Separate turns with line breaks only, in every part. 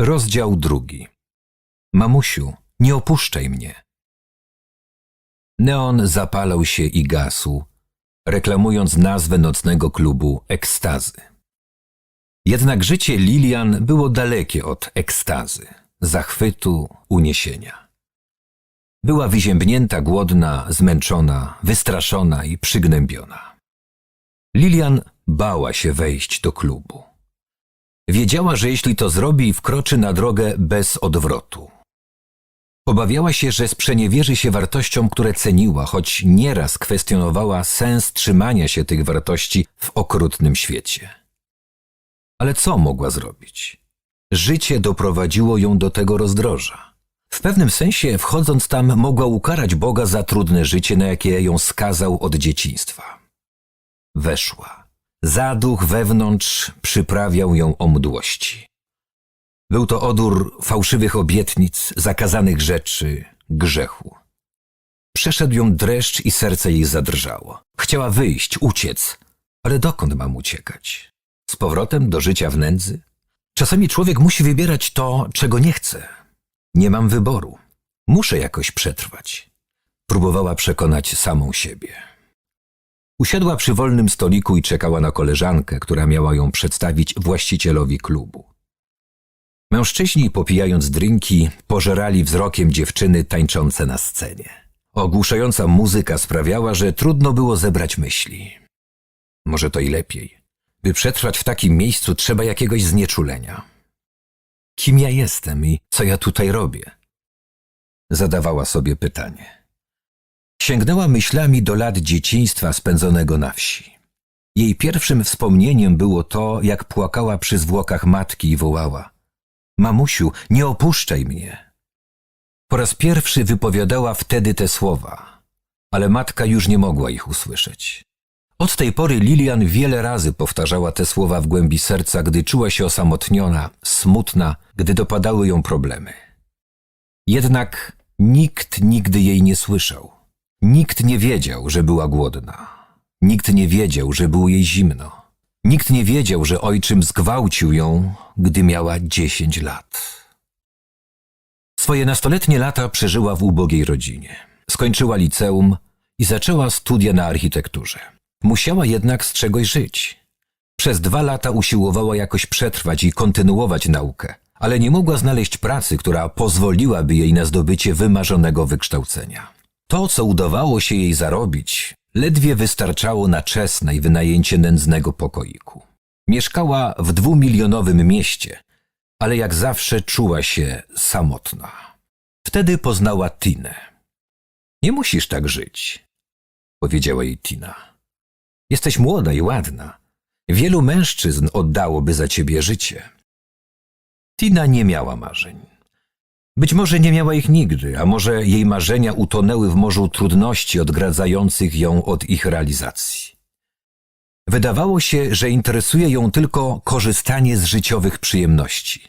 Rozdział drugi. Mamusiu, nie opuszczaj mnie. Neon zapalał się i gasł, reklamując nazwę nocnego klubu ekstazy. Jednak życie Lilian było dalekie od ekstazy, zachwytu, uniesienia. Była wyziębnięta, głodna, zmęczona, wystraszona i przygnębiona. Lilian bała się wejść do klubu. Wiedziała, że jeśli to zrobi, wkroczy na drogę bez odwrotu. Obawiała się, że sprzeniewierzy się wartościom, które ceniła, choć nieraz kwestionowała sens trzymania się tych wartości w okrutnym świecie. Ale co mogła zrobić? Życie doprowadziło ją do tego rozdroża. W pewnym sensie, wchodząc tam, mogła ukarać Boga za trudne życie, na jakie ją skazał od dzieciństwa. Weszła. Zaduch wewnątrz przyprawiał ją o mdłości. Był to odór fałszywych obietnic, zakazanych rzeczy, grzechu. Przeszedł ją dreszcz i serce jej zadrżało. Chciała wyjść, uciec, ale dokąd mam uciekać? Z powrotem do życia w nędzy? Czasami człowiek musi wybierać to, czego nie chce. Nie mam wyboru. Muszę jakoś przetrwać. Próbowała przekonać samą siebie. Usiadła przy wolnym stoliku i czekała na koleżankę, która miała ją przedstawić właścicielowi klubu. Mężczyźni, popijając drinki, pożerali wzrokiem dziewczyny tańczące na scenie. Ogłuszająca muzyka sprawiała, że trudno było zebrać myśli. Może to i lepiej. By przetrwać w takim miejscu, trzeba jakiegoś znieczulenia. Kim ja jestem i co ja tutaj robię? Zadawała sobie pytanie. Sięgnęła myślami do lat dzieciństwa spędzonego na wsi. Jej pierwszym wspomnieniem było to, jak płakała przy zwłokach matki i wołała: Mamusiu, nie opuszczaj mnie. Po raz pierwszy wypowiadała wtedy te słowa, ale matka już nie mogła ich usłyszeć. Od tej pory Lilian wiele razy powtarzała te słowa w głębi serca, gdy czuła się osamotniona, smutna, gdy dopadały ją problemy. Jednak nikt nigdy jej nie słyszał. Nikt nie wiedział, że była głodna. Nikt nie wiedział, że było jej zimno. Nikt nie wiedział, że ojczym zgwałcił ją, gdy miała dziesięć lat. Swoje nastoletnie lata przeżyła w ubogiej rodzinie. Skończyła liceum i zaczęła studia na architekturze. Musiała jednak z czegoś żyć. Przez dwa lata usiłowała jakoś przetrwać i kontynuować naukę, ale nie mogła znaleźć pracy, która pozwoliłaby jej na zdobycie wymarzonego wykształcenia. To, co udawało się jej zarobić, ledwie wystarczało na czesne i wynajęcie nędznego pokoiku. Mieszkała w dwumilionowym mieście, ale jak zawsze czuła się samotna. Wtedy poznała Tinę. Nie musisz tak żyć, powiedziała jej Tina. Jesteś młoda i ładna. Wielu mężczyzn oddałoby za ciebie życie. Tina nie miała marzeń. Być może nie miała ich nigdy, a może jej marzenia utonęły w morzu trudności odgradzających ją od ich realizacji. Wydawało się, że interesuje ją tylko korzystanie z życiowych przyjemności.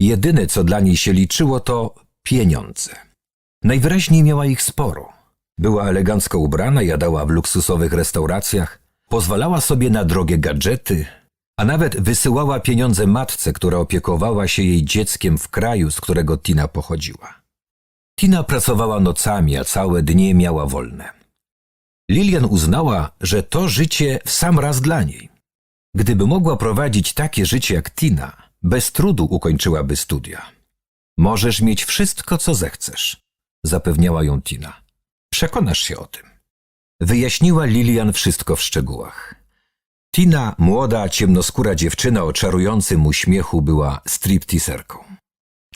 Jedyne, co dla niej się liczyło, to pieniądze. Najwyraźniej miała ich sporo. Była elegancko ubrana, jadała w luksusowych restauracjach, pozwalała sobie na drogie gadżety, a nawet wysyłała pieniądze matce, która opiekowała się jej dzieckiem w kraju, z którego Tina pochodziła. Tina pracowała nocami, a całe dnie miała wolne. Lilian uznała, że to życie w sam raz dla niej. Gdyby mogła prowadzić takie życie jak Tina, bez trudu ukończyłaby studia. Możesz mieć wszystko, co zechcesz, zapewniała ją Tina. Przekonasz się o tym. Wyjaśniła Lilian wszystko w szczegółach. Tina, młoda, ciemnoskóra dziewczyna o czarującym uśmiechu, była stripteaserką.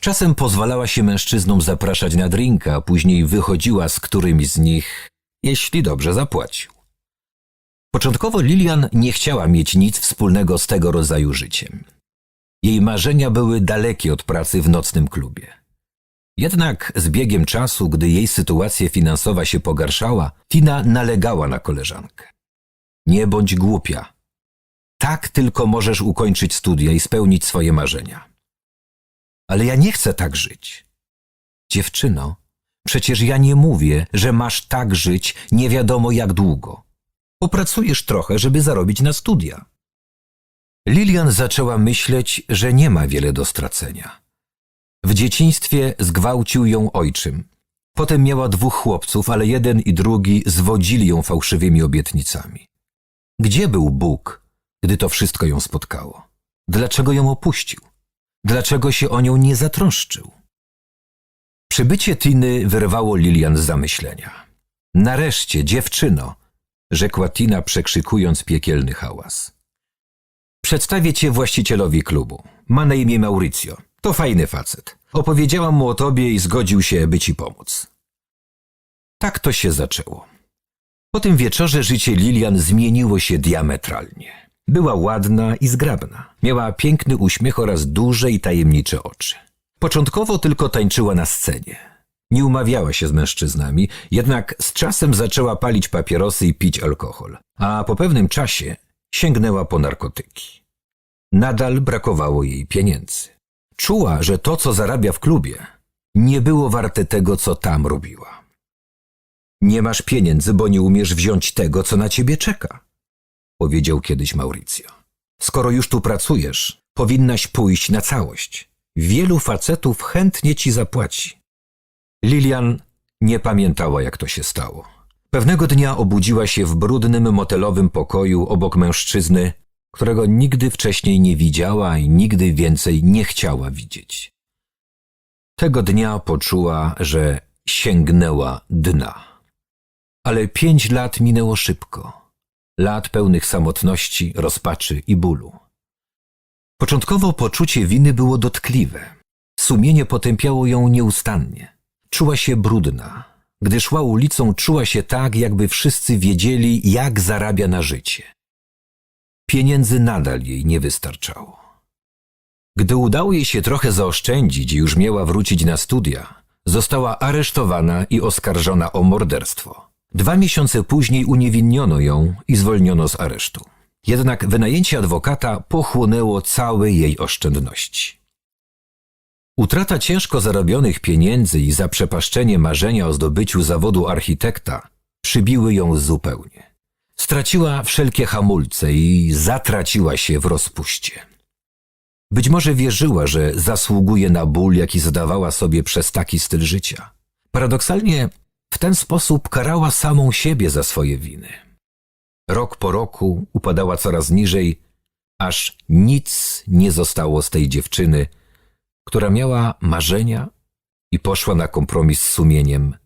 Czasem pozwalała się mężczyznom zapraszać na drinka, a później wychodziła z którymś z nich, jeśli dobrze zapłacił. Początkowo Lilian nie chciała mieć nic wspólnego z tego rodzaju życiem. Jej marzenia były dalekie od pracy w nocnym klubie. Jednak z biegiem czasu, gdy jej sytuacja finansowa się pogarszała, Tina nalegała na koleżankę. Nie bądź głupia. Tak tylko możesz ukończyć studia i spełnić swoje marzenia. Ale ja nie chcę tak żyć. Dziewczyno, przecież ja nie mówię, że masz tak żyć nie wiadomo jak długo. Popracujesz trochę, żeby zarobić na studia. Lilian zaczęła myśleć, że nie ma wiele do stracenia. W dzieciństwie zgwałcił ją ojczym. Potem miała dwóch chłopców, ale jeden i drugi zwodzili ją fałszywymi obietnicami. Gdzie był Bóg, gdy to wszystko ją spotkało? Dlaczego ją opuścił? Dlaczego się o nią nie zatroszczył? Przybycie Tiny wyrwało Lilian z zamyślenia. Nareszcie, dziewczyno, rzekła Tina, przekrzykując piekielny hałas. Przedstawię cię właścicielowi klubu. Ma na imię Mauricio. To fajny facet. Opowiedziałam mu o tobie i zgodził się, by ci pomóc. Tak to się zaczęło. Po tym wieczorze życie Lilian zmieniło się diametralnie. Była ładna i zgrabna. Miała piękny uśmiech oraz duże i tajemnicze oczy. Początkowo tylko tańczyła na scenie. Nie umawiała się z mężczyznami, jednak z czasem zaczęła palić papierosy i pić alkohol, a po pewnym czasie sięgnęła po narkotyki. Nadal brakowało jej pieniędzy. Czuła, że to, co zarabia w klubie, nie było warte tego, co tam robiła. Nie masz pieniędzy, bo nie umiesz wziąć tego, co na ciebie czeka, powiedział kiedyś Mauricio. Skoro już tu pracujesz, powinnaś pójść na całość. Wielu facetów chętnie ci zapłaci. Lilian nie pamiętała, jak to się stało. Pewnego dnia obudziła się w brudnym motelowym pokoju obok mężczyzny, którego nigdy wcześniej nie widziała i nigdy więcej nie chciała widzieć. Tego dnia poczuła, że sięgnęła dna. Ale pięć lat minęło szybko. Lat pełnych samotności, rozpaczy i bólu. Początkowo poczucie winy było dotkliwe. Sumienie potępiało ją nieustannie. Czuła się brudna. Gdy szła ulicą, czuła się tak, jakby wszyscy wiedzieli, jak zarabia na życie. Pieniędzy nadal jej nie wystarczało. Gdy udało jej się trochę zaoszczędzić i już miała wrócić na studia, została aresztowana i oskarżona o morderstwo. Dwa miesiące później uniewinniono ją i zwolniono z aresztu. Jednak wynajęcie adwokata pochłonęło całe jej oszczędności. Utrata ciężko zarobionych pieniędzy i zaprzepaszczenie marzenia o zdobyciu zawodu architekta przybiły ją zupełnie. Straciła wszelkie hamulce i zatraciła się w rozpuście. Być może wierzyła, że zasługuje na ból, jaki zadawała sobie przez taki styl życia. Paradoksalnie w ten sposób karała samą siebie za swoje winy. Rok po roku upadała coraz niżej, aż nic nie zostało z tej dziewczyny, która miała marzenia i poszła na kompromis z sumieniem,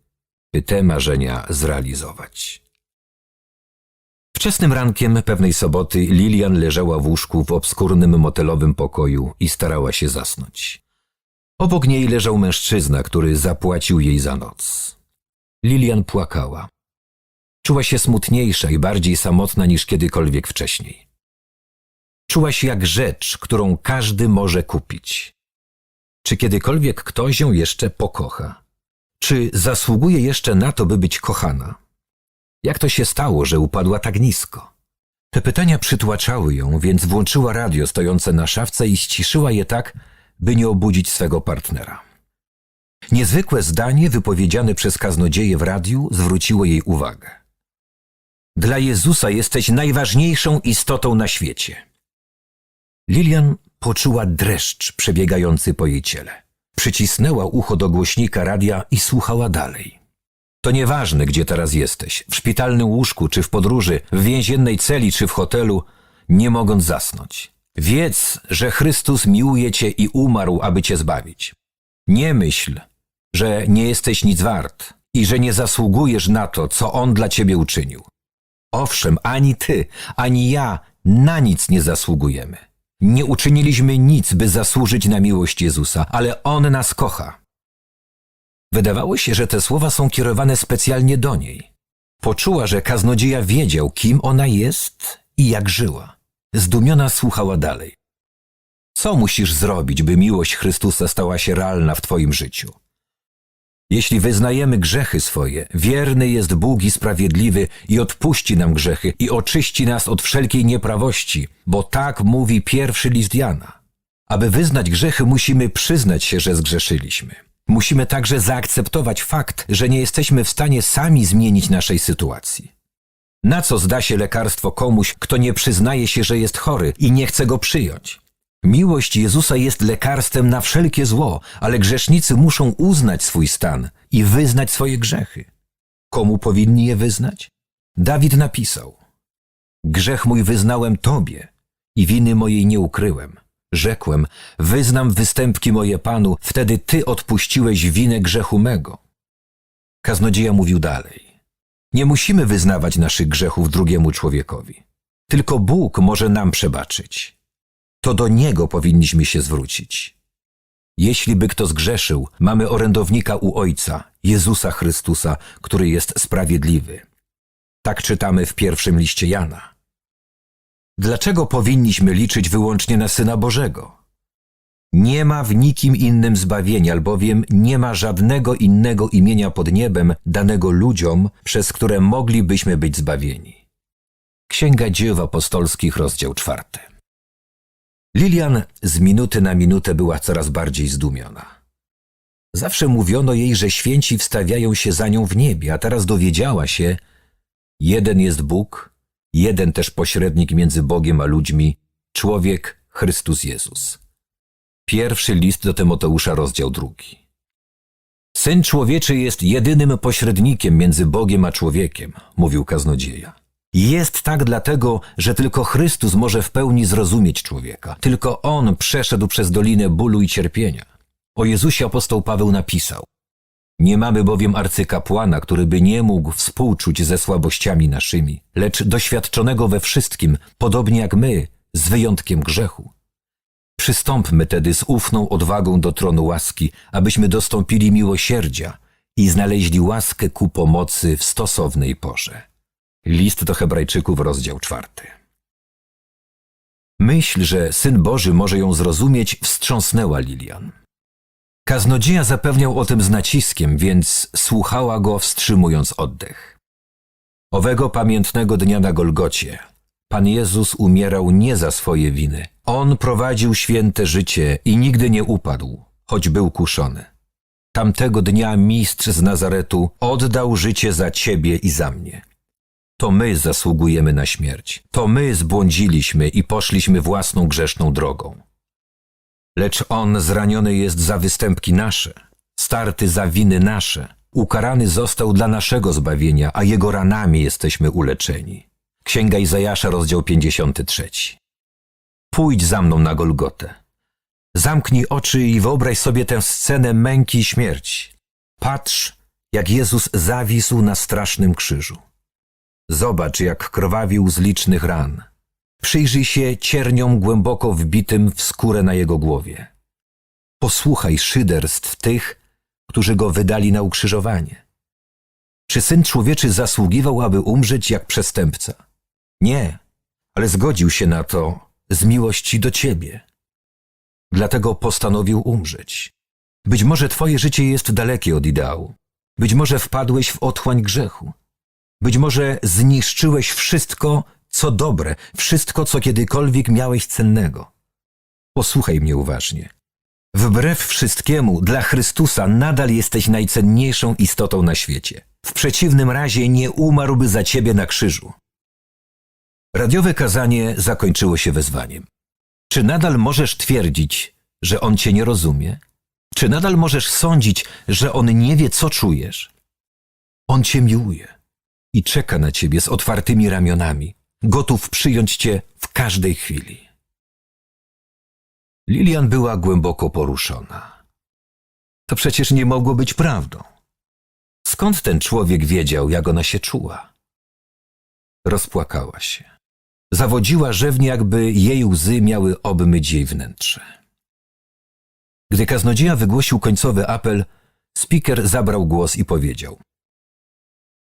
by te marzenia zrealizować. Wczesnym rankiem pewnej soboty Lilian leżała w łóżku w obskurnym motelowym pokoju i starała się zasnąć. Obok niej leżał mężczyzna, który zapłacił jej za noc. Lilian płakała. Czuła się smutniejsza i bardziej samotna niż kiedykolwiek wcześniej. Czuła się jak rzecz, którą każdy może kupić. Czy kiedykolwiek ktoś ją jeszcze pokocha? Czy zasługuje jeszcze na to, by być kochana? Jak to się stało, że upadła tak nisko? Te pytania przytłaczały ją, więc włączyła radio stojące na szafce i ściszyła je tak, by nie obudzić swego partnera. Niezwykłe zdanie wypowiedziane przez kaznodzieję w radiu zwróciło jej uwagę. Dla Jezusa jesteś najważniejszą istotą na świecie. Lilian poczuła dreszcz przebiegający po jej ciele. Przycisnęła ucho do głośnika radia i słuchała dalej. To nieważne, gdzie teraz jesteś, w szpitalnym łóżku czy w podróży, w więziennej celi czy w hotelu, nie mogąc zasnąć. Wiedz, że Chrystus miłuje cię i umarł, aby cię zbawić. Nie myśl, że nie jesteś nic wart i że nie zasługujesz na to, co On dla ciebie uczynił. Owszem, ani ty, ani ja na nic nie zasługujemy. Nie uczyniliśmy nic, by zasłużyć na miłość Jezusa, ale On nas kocha. Wydawało się, że te słowa są kierowane specjalnie do niej. Poczuła, że kaznodzieja wiedział, kim ona jest i jak żyła. Zdumiona słuchała dalej. Co musisz zrobić, by miłość Chrystusa stała się realna w Twoim życiu? Jeśli wyznajemy grzechy swoje, wierny jest Bóg i sprawiedliwy i odpuści nam grzechy i oczyści nas od wszelkiej nieprawości, bo tak mówi pierwszy list Jana. Aby wyznać grzechy, musimy przyznać się, że zgrzeszyliśmy. Musimy także zaakceptować fakt, że nie jesteśmy w stanie sami zmienić naszej sytuacji. Na co zda się lekarstwo komuś, kto nie przyznaje się, że jest chory i nie chce go przyjąć? Miłość Jezusa jest lekarstwem na wszelkie zło, ale grzesznicy muszą uznać swój stan i wyznać swoje grzechy. Komu powinni je wyznać? Dawid napisał: Grzech mój wyznałem Tobie i winy mojej nie ukryłem. Rzekłem: Wyznam występki moje Panu, wtedy Ty odpuściłeś winę grzechu mego. Kaznodzieja mówił dalej: Nie musimy wyznawać naszych grzechów drugiemu człowiekowi. Tylko Bóg może nam przebaczyć. To do Niego powinniśmy się zwrócić. Jeśli by kto zgrzeszył, mamy orędownika u Ojca, Jezusa Chrystusa, który jest sprawiedliwy. Tak czytamy w pierwszym liście Jana. Dlaczego powinniśmy liczyć wyłącznie na Syna Bożego? Nie ma w nikim innym zbawienia, albowiem nie ma żadnego innego imienia pod niebem danego ludziom, przez które moglibyśmy być zbawieni. Księga Dzieł Apostolskich, rozdział czwarty. Lilian z minuty na minutę była coraz bardziej zdumiona. Zawsze mówiono jej, że święci wstawiają się za nią w niebie, a teraz dowiedziała się, jeden jest Bóg, jeden też pośrednik między Bogiem a ludźmi, człowiek Chrystus Jezus. Pierwszy list do Tymoteusza, rozdział drugi. Syn człowieczy jest jedynym pośrednikiem między Bogiem a człowiekiem, mówił kaznodzieja. Jest tak dlatego, że tylko Chrystus może w pełni zrozumieć człowieka. Tylko On przeszedł przez dolinę bólu i cierpienia. O Jezusie apostoł Paweł napisał: Nie mamy bowiem arcykapłana, który by nie mógł współczuć ze słabościami naszymi, lecz doświadczonego we wszystkim, podobnie jak my, z wyjątkiem grzechu. Przystąpmy tedy z ufną odwagą do tronu łaski, abyśmy dostąpili miłosierdzia i znaleźli łaskę ku pomocy w stosownej porze. List do Hebrajczyków, rozdział czwarty. Myśl, że Syn Boży może ją zrozumieć, wstrząsnęła Lilian. Kaznodzieja zapewniał o tym z naciskiem, więc słuchała go, wstrzymując oddech. Owego pamiętnego dnia na Golgocie Pan Jezus umierał nie za swoje winy. On prowadził święte życie i nigdy nie upadł, choć był kuszony. Tamtego dnia mistrz z Nazaretu oddał życie za ciebie i za mnie. To my zasługujemy na śmierć. To my zbłądziliśmy i poszliśmy własną grzeszną drogą. Lecz On zraniony jest za występki nasze, starty za winy nasze, ukarany został dla naszego zbawienia, a Jego ranami jesteśmy uleczeni. Księga Izajasza, rozdział 53. Pójdź za mną na Golgotę. Zamknij oczy i wyobraź sobie tę scenę męki i śmierci. Patrz, jak Jezus zawisł na strasznym krzyżu. Zobacz, jak krwawił z licznych ran. Przyjrzyj się cierniom głęboko wbitym w skórę na jego głowie. Posłuchaj szyderstw tych, którzy go wydali na ukrzyżowanie. Czy syn człowieczy zasługiwał, aby umrzeć jak przestępca? Nie, ale zgodził się na to z miłości do ciebie. Dlatego postanowił umrzeć. Być może twoje życie jest dalekie od ideału. Być może wpadłeś w otchłań grzechu. Być może zniszczyłeś wszystko, co dobre, wszystko, co kiedykolwiek miałeś cennego. Posłuchaj mnie uważnie. Wbrew wszystkiemu, dla Chrystusa nadal jesteś najcenniejszą istotą na świecie. W przeciwnym razie nie umarłby za ciebie na krzyżu. Radiowe kazanie zakończyło się wezwaniem. Czy nadal możesz twierdzić, że on cię nie rozumie? Czy nadal możesz sądzić, że on nie wie, co czujesz? On cię miłuje i czeka na ciebie z otwartymi ramionami, gotów przyjąć cię w każdej chwili. Lilian była głęboko poruszona. To przecież nie mogło być prawdą. Skąd ten człowiek wiedział, jak ona się czuła? Rozpłakała się. Zawodziła rzewnie, jakby jej łzy miały obmyć jej wnętrze. Gdy kaznodzieja wygłosił końcowy apel, speaker zabrał głos i powiedział: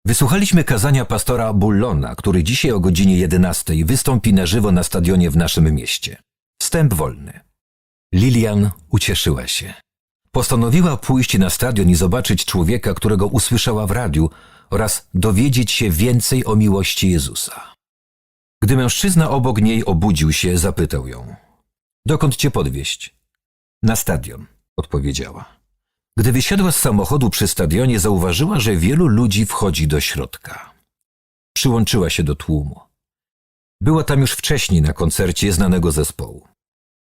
Wysłuchaliśmy kazania pastora Bullona, który dzisiaj o godzinie 11 wystąpi na żywo na stadionie w naszym mieście. Wstęp wolny. Lilian ucieszyła się. Postanowiła pójść na stadion i zobaczyć człowieka, którego usłyszała w radiu oraz dowiedzieć się więcej o miłości Jezusa. Gdy mężczyzna obok niej obudził się, zapytał ją: Dokąd cię podwieźć? Na stadion, odpowiedziała. Gdy wysiadła z samochodu przy stadionie, zauważyła, że wielu ludzi wchodzi do środka. Przyłączyła się do tłumu. Była tam już wcześniej na koncercie znanego zespołu.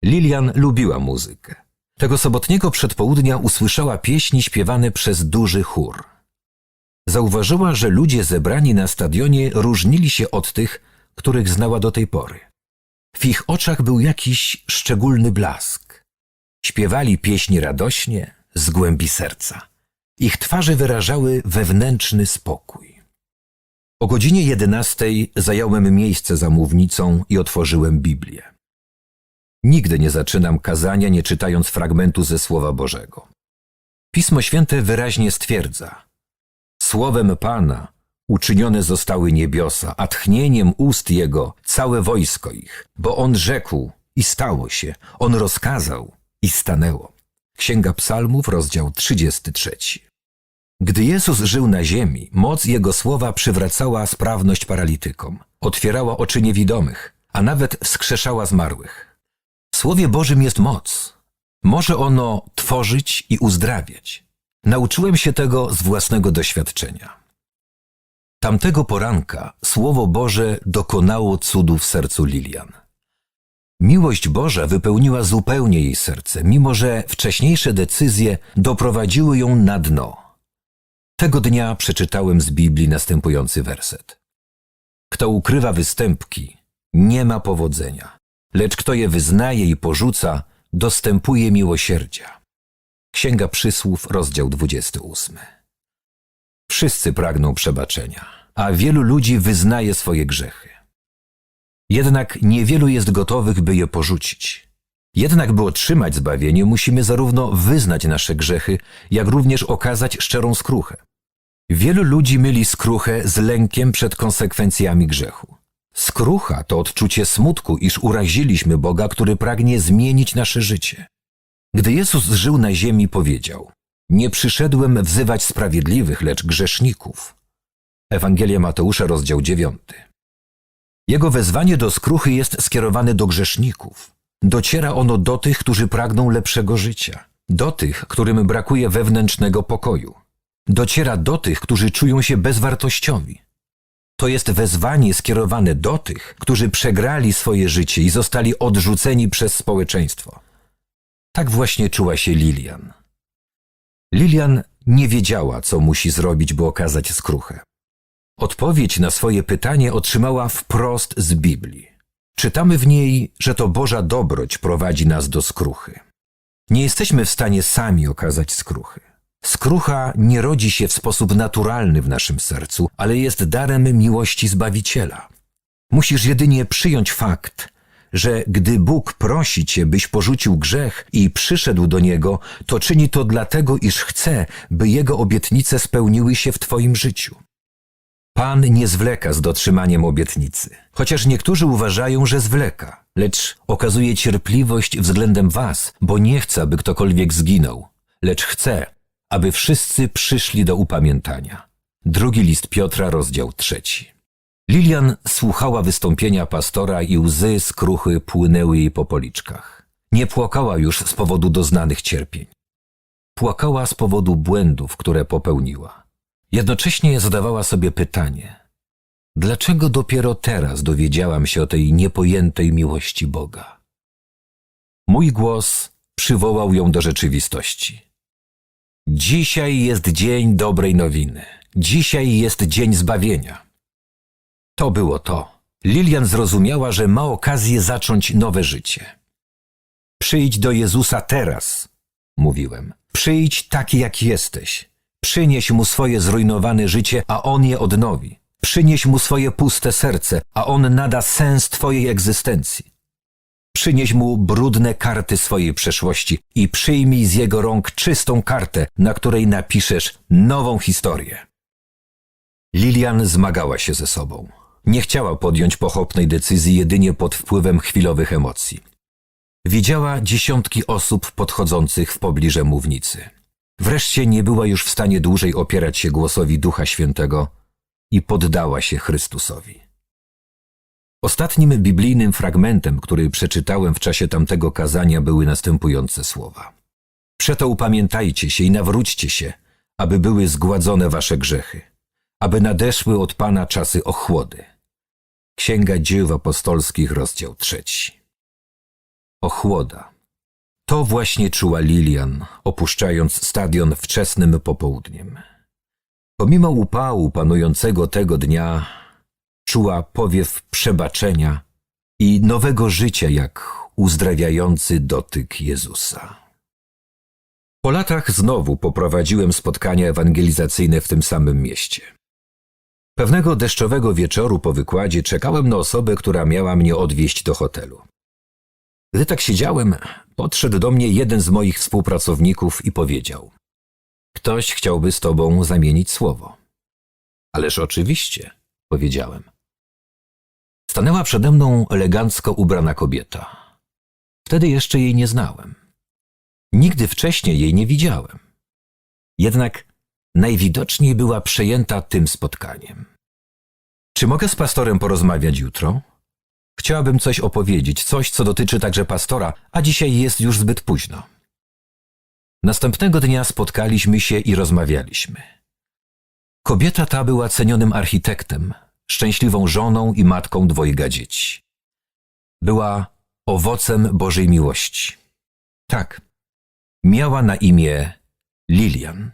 Lilian lubiła muzykę. Tego sobotniego przedpołudnia usłyszała pieśni śpiewane przez duży chór. Zauważyła, że ludzie zebrani na stadionie różnili się od tych, których znała do tej pory. W ich oczach był jakiś szczególny blask. Śpiewali pieśni radośnie, z głębi serca. Ich twarze wyrażały wewnętrzny spokój. O godzinie jedenastej zająłem miejsce za mównicą i otworzyłem Biblię. Nigdy nie zaczynam kazania, nie czytając fragmentu ze Słowa Bożego. Pismo Święte wyraźnie stwierdza: Słowem Pana uczynione zostały niebiosa, a tchnieniem ust Jego całe wojsko ich, bo On rzekł i stało się, On rozkazał i stanęło. Księga Psalmów, rozdział 33. Gdy Jezus żył na ziemi, moc Jego słowa przywracała sprawność paralitykom, otwierała oczy niewidomych, a nawet wskrzeszała zmarłych. W Słowie Bożym jest moc. Może ono tworzyć i uzdrawiać. Nauczyłem się tego z własnego doświadczenia. Tamtego poranka Słowo Boże dokonało cudu w sercu Lilian. Miłość Boża wypełniła zupełnie jej serce, mimo że wcześniejsze decyzje doprowadziły ją na dno. Tego dnia przeczytałem z Biblii następujący werset. Kto ukrywa występki, nie ma powodzenia, lecz kto je wyznaje i porzuca, dostępuje miłosierdzia. Księga Przysłów, rozdział 28. Wszyscy pragną przebaczenia, a wielu ludzi wyznaje swoje grzechy. Jednak niewielu jest gotowych, by je porzucić. Jednak, by otrzymać zbawienie, musimy zarówno wyznać nasze grzechy, jak również okazać szczerą skruchę. Wielu ludzi myli skruchę z lękiem przed konsekwencjami grzechu. Skrucha to odczucie smutku, iż uraziliśmy Boga, który pragnie zmienić nasze życie. Gdy Jezus żył na ziemi, powiedział: Nie przyszedłem wzywać sprawiedliwych, lecz grzeszników. Ewangelia Mateusza, rozdział 9. Jego wezwanie do skruchy jest skierowane do grzeszników. Dociera ono do tych, którzy pragną lepszego życia, do tych, którym brakuje wewnętrznego pokoju. Dociera do tych, którzy czują się bezwartościowi. To jest wezwanie skierowane do tych, którzy przegrali swoje życie i zostali odrzuceni przez społeczeństwo. Tak właśnie czuła się Lilian. Lilian nie wiedziała, co musi zrobić, by okazać skruchę. Odpowiedź na swoje pytanie otrzymała wprost z Biblii. Czytamy w niej, że to Boża dobroć prowadzi nas do skruchy. Nie jesteśmy w stanie sami okazać skruchy. Skrucha nie rodzi się w sposób naturalny w naszym sercu, ale jest darem miłości Zbawiciela. Musisz jedynie przyjąć fakt, że gdy Bóg prosi cię, byś porzucił grzech i przyszedł do Niego, to czyni to dlatego, iż chce, by Jego obietnice spełniły się w Twoim życiu. Pan nie zwleka z dotrzymaniem obietnicy, chociaż niektórzy uważają, że zwleka, lecz okazuje cierpliwość względem Was, bo nie chce, aby ktokolwiek zginął, lecz chce, aby wszyscy przyszli do upamiętania. Drugi list Piotra, rozdział trzeci. Lilian słuchała wystąpienia pastora i łzy skruchy płynęły jej po policzkach. Nie płakała już z powodu doznanych cierpień. Płakała z powodu błędów, które popełniła. Jednocześnie zadawała sobie pytanie: dlaczego dopiero teraz dowiedziałam się o tej niepojętej miłości Boga? Mój głos przywołał ją do rzeczywistości. Dzisiaj jest dzień dobrej nowiny. Dzisiaj jest dzień zbawienia. To było to. Lilian zrozumiała, że ma okazję zacząć nowe życie. Przyjdź do Jezusa teraz, mówiłem. Przyjdź taki, jak jesteś. Przynieś mu swoje zrujnowane życie, a on je odnowi. Przynieś mu swoje puste serce, a on nada sens twojej egzystencji. Przynieś mu brudne karty swojej przeszłości i przyjmij z jego rąk czystą kartę, na której napiszesz nową historię. Lilian zmagała się ze sobą. Nie chciała podjąć pochopnej decyzji jedynie pod wpływem chwilowych emocji. Widziała dziesiątki osób podchodzących w pobliże mównicy. Wreszcie nie była już w stanie dłużej opierać się głosowi Ducha Świętego i poddała się Chrystusowi. Ostatnim biblijnym fragmentem, który przeczytałem w czasie tamtego kazania, były następujące słowa. Przeto upamiętajcie się i nawróćcie się, aby były zgładzone wasze grzechy, aby nadeszły od Pana czasy ochłody. Księga Dzieł Apostolskich, rozdział trzeci. ochłoda. To właśnie czuła Lilian, opuszczając stadion wczesnym popołudniem. Pomimo upału panującego tego dnia, czuła powiew przebaczenia i nowego życia jak uzdrawiający dotyk Jezusa. Po latach znowu poprowadziłem spotkania ewangelizacyjne w tym samym mieście. Pewnego deszczowego wieczoru po wykładzie czekałem na osobę, która miała mnie odwieźć do hotelu. Gdy tak siedziałem, podszedł do mnie jeden z moich współpracowników i powiedział: Ktoś chciałby z tobą zamienić słowo. Ależ oczywiście, powiedziałem. Stanęła przede mną elegancko ubrana kobieta. Wtedy jeszcze jej nie znałem. Nigdy wcześniej jej nie widziałem. Jednak najwidoczniej była przejęta tym spotkaniem. Czy mogę z pastorem porozmawiać jutro? Chciałabym coś opowiedzieć, coś, co dotyczy także pastora, a dzisiaj jest już zbyt późno. Następnego dnia spotkaliśmy się i rozmawialiśmy. Kobieta ta była cenionym architektem, szczęśliwą żoną i matką dwojga dzieci. Była owocem Bożej miłości. Tak, miała na imię Lilian.